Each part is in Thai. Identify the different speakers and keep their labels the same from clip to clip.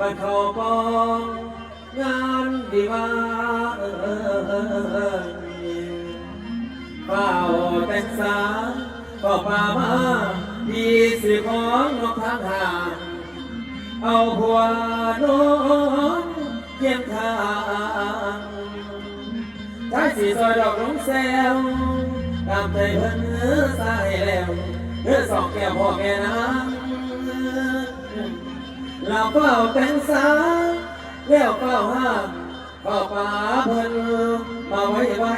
Speaker 1: บัานเขาปองงานดีว่าเฝ้าแต่งสาก็ป่ามาดีสิของนกทางหาเอาหัวนอนเกี่ยมทางท้ายสีซอยดอกน้องแซวตามใจเพิ่นเนื้อสายแล้วเนื้อสองแก้วพ่อแก่น้ำ เราเฝ้าแต่งสาแล้วเฝ้าห้ามเฝ้าป่าเพิ่นมาไว้ไว้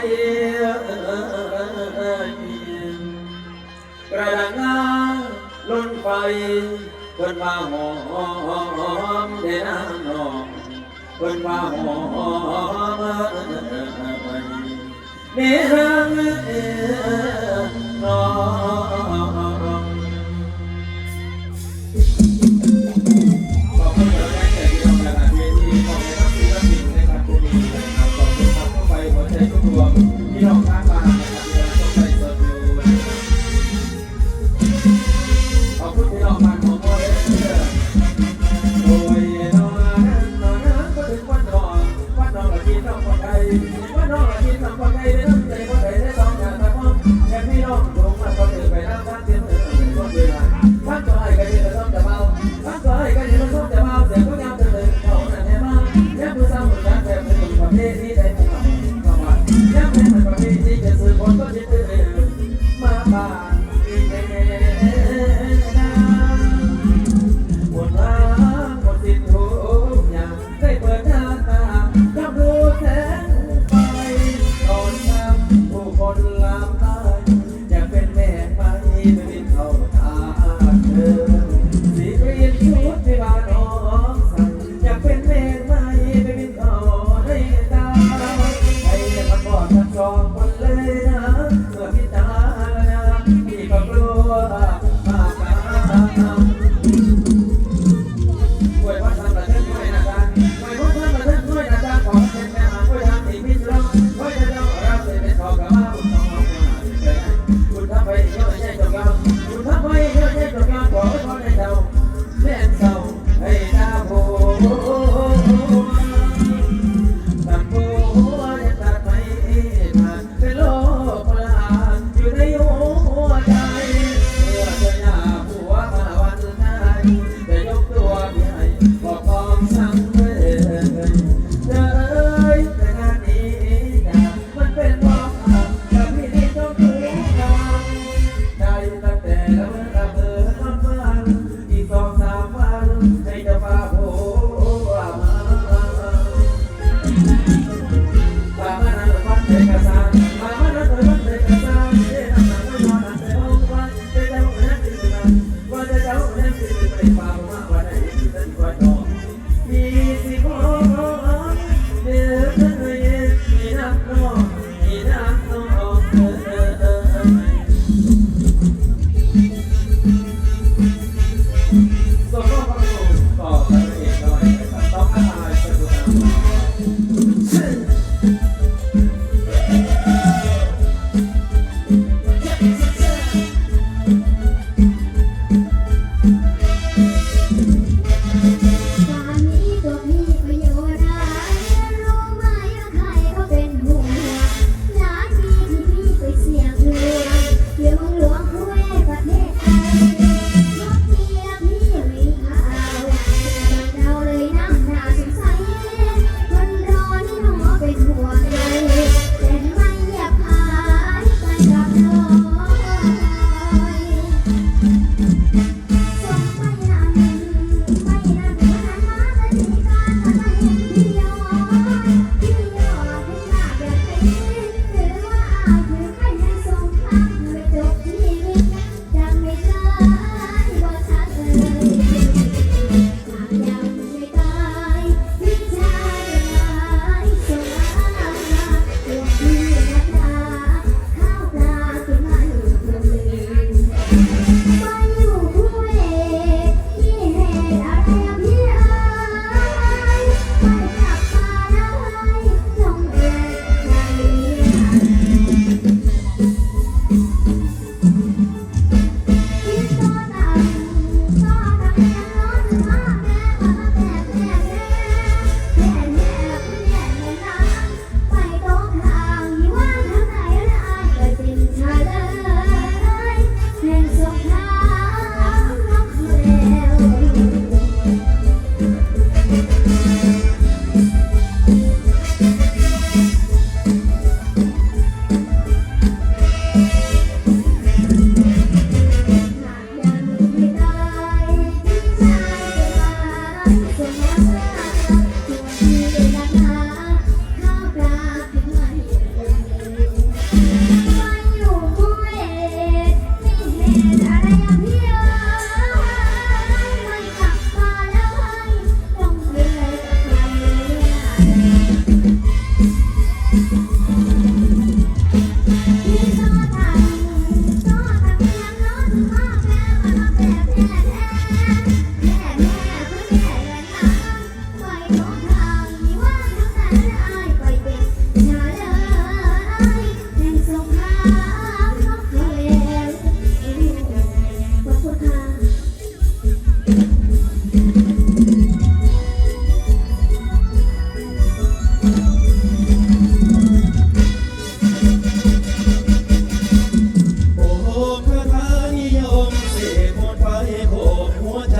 Speaker 1: กระดังงาล้นไฟเพิ่นว่าหอมเดนางนองเพิ่นว่าหอมเนรางน้อง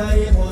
Speaker 1: ใจทน